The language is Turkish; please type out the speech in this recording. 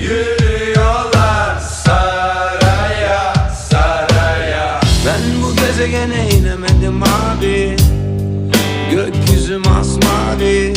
Yürüyorlar saraya saraya. Ben bu gezegene inemedim abi. Gökyüzü masmavi